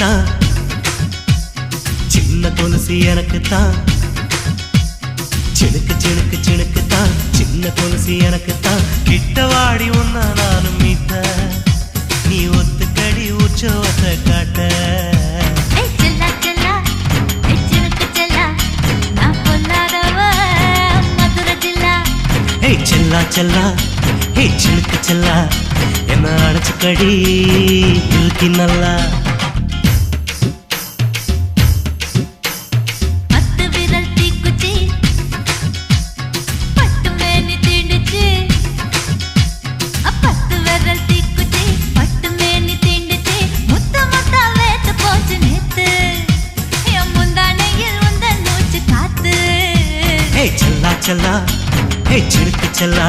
சிணுக்கு சிணுக்கு தான் சின்ன கொலுசு எனக்கு தான் சிணுக்கு சிணுக்கு சிணுக்கு தான் சின்ன கொலுசு எனக்கு தான் கிட்ட வாடி ஒன்னா நானும் மீட்ட. நீ ஒத்துக்கடி உற்சவத்தை காட்ட. செல்லா செல்லா. ஏய் சினுக்கு செல்லா. நான் பொல்லாதவ மதுரை ஜில்லா ஏய் செல்லா செல்லா ஏய் சிணுக்கு செல்லா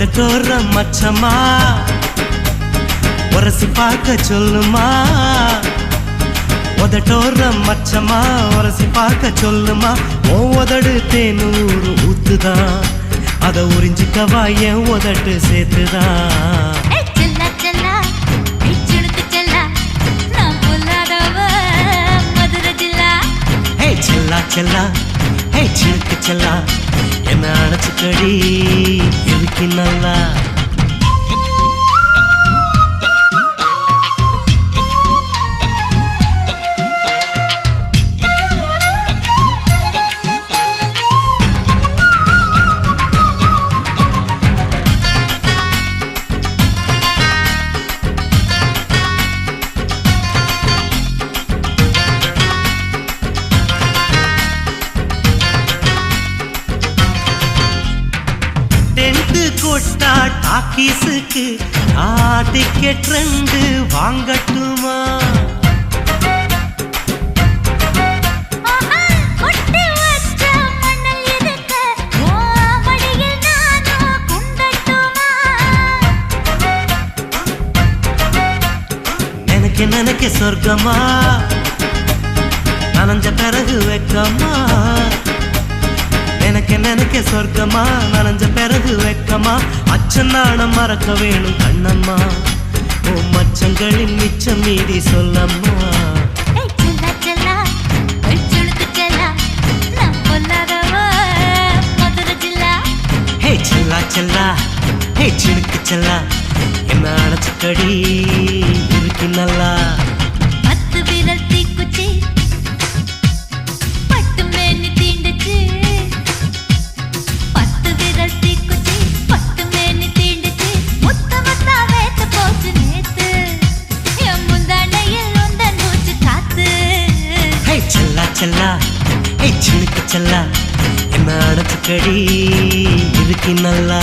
உதட்டோர மச்சமா உரசி பார்க்க சொல்லுமா? உதட்டோர மச்சமா உரசி பார்க்க சொல்லுமா? ஓ உதடு தேனூர் ஊத்துதான். அத உறிஞ்சிக்கவா என் உதட்டு சேர்த்துதான். செல்லா ஹே சிலுக்கு செல்லா. என்ன அணைச்சுக்கடி? எதுக்கு நல்லா சொர்க்கமா நனைஞ்ச பிறகு வெக்கமா நினைக்க நினைக்க சொர்க்கமா நனைஞ்ச பிறகு வெக்கமா அச்சம் நாணம் மறக்க வேணும் கண்ணம்மா. ஓ மச்சங்களின் மிச்சம் மீதி சொல்லம்மா. ஹே செல்லா செல்லா. ஹே செல்லா. என்ன அணைச்சுக்கடி இருக்கு நல்லா. ஹே செல்லா. என்ன அடைச்சு கடி இருக்கு நல்லா.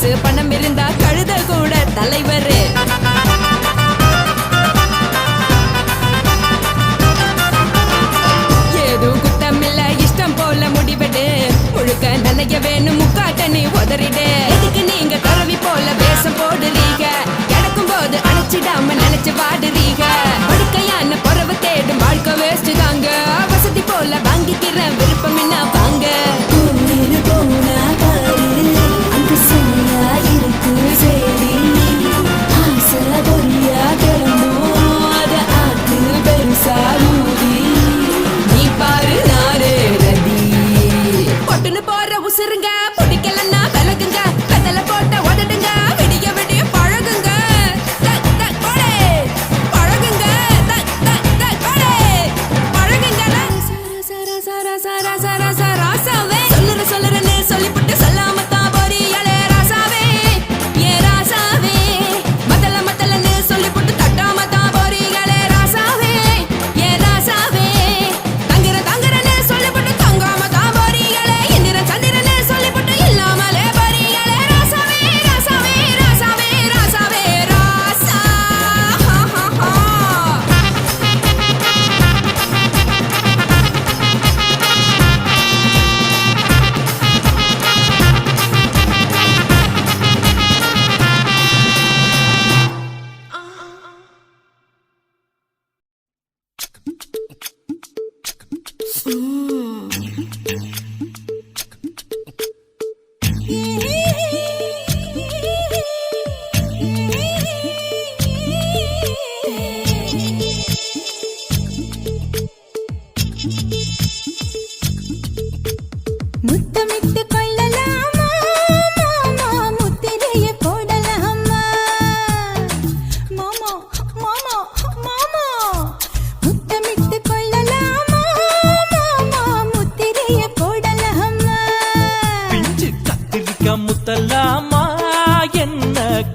காசு பணம் இருந்தா கழுத கூட தலைவர். ஏதும் குத்தம் இல்ல இஷ்டம் போல முடிவெடு. முழுக்க நனைய வேணும் முக்காட்ட நீ உதறிடு. எதுக்கு நீங்க கரவி போல வேஷம் போடுறீங்க கிடக்கும் போது அணைச்சிடாம நினைச்சு பாடுறீங்க படுக்கையான பொறவு தேடும் வாழ்க்கை வேஸ்ட் தாங்க. வசதி போல வாங்கிக்கிறேன்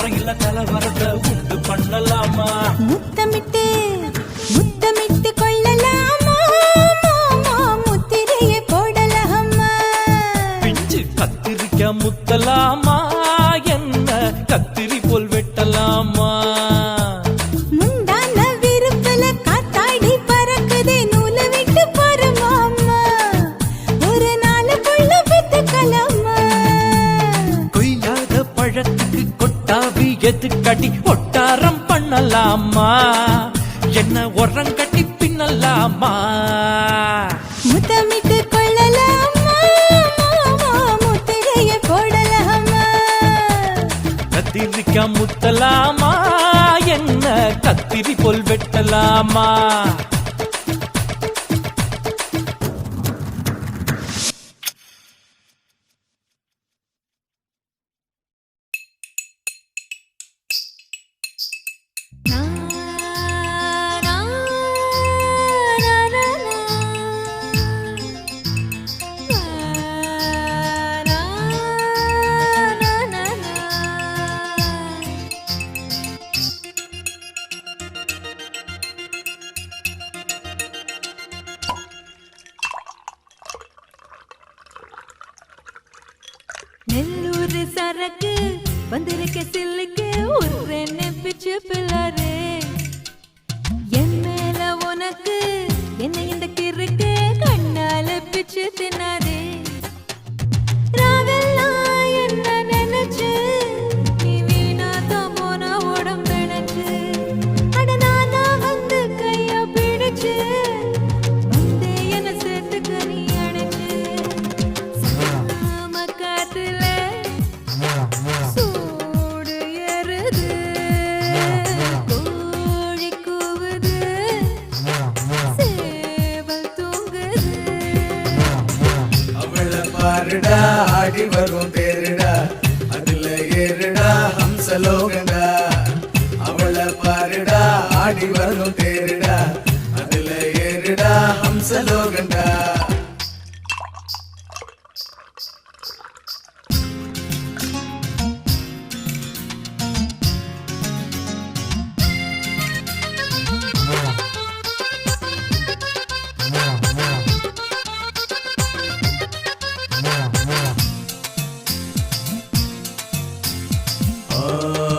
முறையில கலவரத்தை உண்டு பண்ணலாமா? எதுக்கடி ஒட்டாரம் பண்ணலாமா? என்ன உரங்கட்டி பின்னலாமா? முத்தமிட்டு கொள்ளலாமா? முத்திரையை போடலாமா? கத்திரிக்கா முத்தலாமா? என்ன கத்திரி போல் வெட்டலாமா? நெல்லூர் சரக்கு வந்திருக்க சில்லுக்கு ஒரு பிச்சு பிள்ளை. பாடி வரும் தேருடா அதுல ஏறுடா. ஹம்சலோக Oh.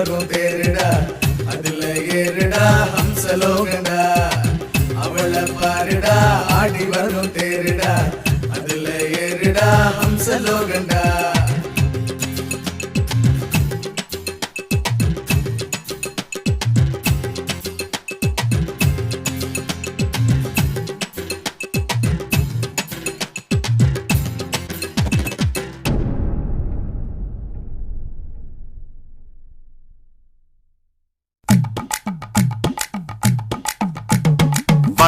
ஆடி வரும்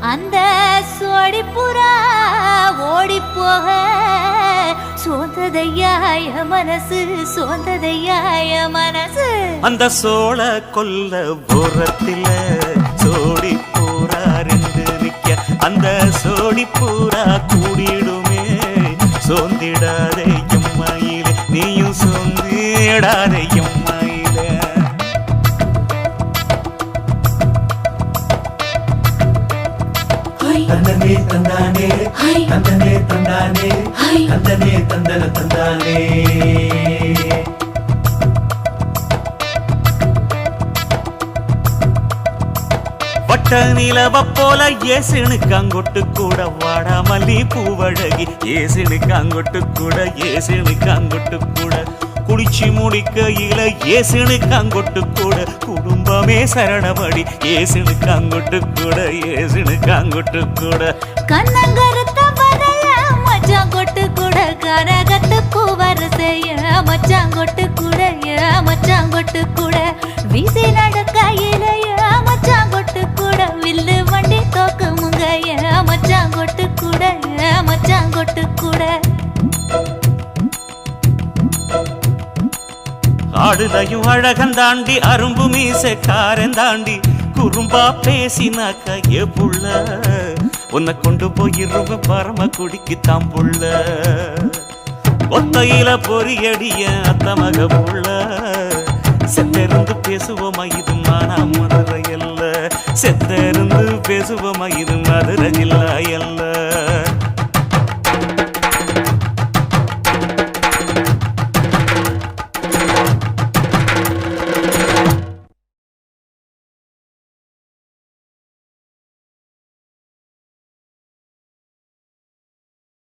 அந்த சோடிப்புறா ஓடி போக சோந்ததையாய மனசு சோந்ததையாய மனசு. அந்த சோழ கொல்ல போரத்தில சோடி பூரா ரெண்டு நிக்க. அந்த சோடி பூரா கூடிடுமே. சோந்திடாதே எம்மையிலே நீயும் சோந்திடாதே தந்தனே தந்தானே. தந்தனே தந்தானே. தந்தனே தந்தன தந்தானே. வட்ட நிலவ போல ஏசுனுக்கு அங்கொட்டு கூட வாடாமல்லி பூவழகி ஏசுனுக்கு அங்கொட்டு கூட ஏசுனுக்கு அங்கொட்டு கூட குளிச்சு முடிக்கையில ஏசுனுக்கு அங்கொட்டு கூட குடும்பமே சரணமடி ஏசுனுக்கு அங்கொட்டு கூட ஏசுனுக்கு அங்கொட்டு கூட கண்ணங்கருத்த வரைய மச்சாங்கொட்டு கூட கரகத்து கூவரசைய மச்சான் கொட்டு கூட ஏ மச்சான் கூட வீசி நடக்க இலைய மச்சாங்கொட்டு கூட வில்லு வண்டி தோக்கு முங்கைய மச்சாங்கொட்டு கூட ஏ ஆடுதையும் அழகன் தாண்டி அரும்பு மீசக்காரன் தாண்டி குறும்பா பேசினாக்க ஏ புள்ள உன்னை கொண்டு போயிருவ பரம குடிக்கு தாம் புள்ள. ஒத்தையில பொறியடிய அத்தமக புள்ள. செத்தருந்து பேசுவோமா இது மானா மதுரை அல்ல. செத்தருந்து பேசுவோமா இது மதுரை இல்ல. அல்ல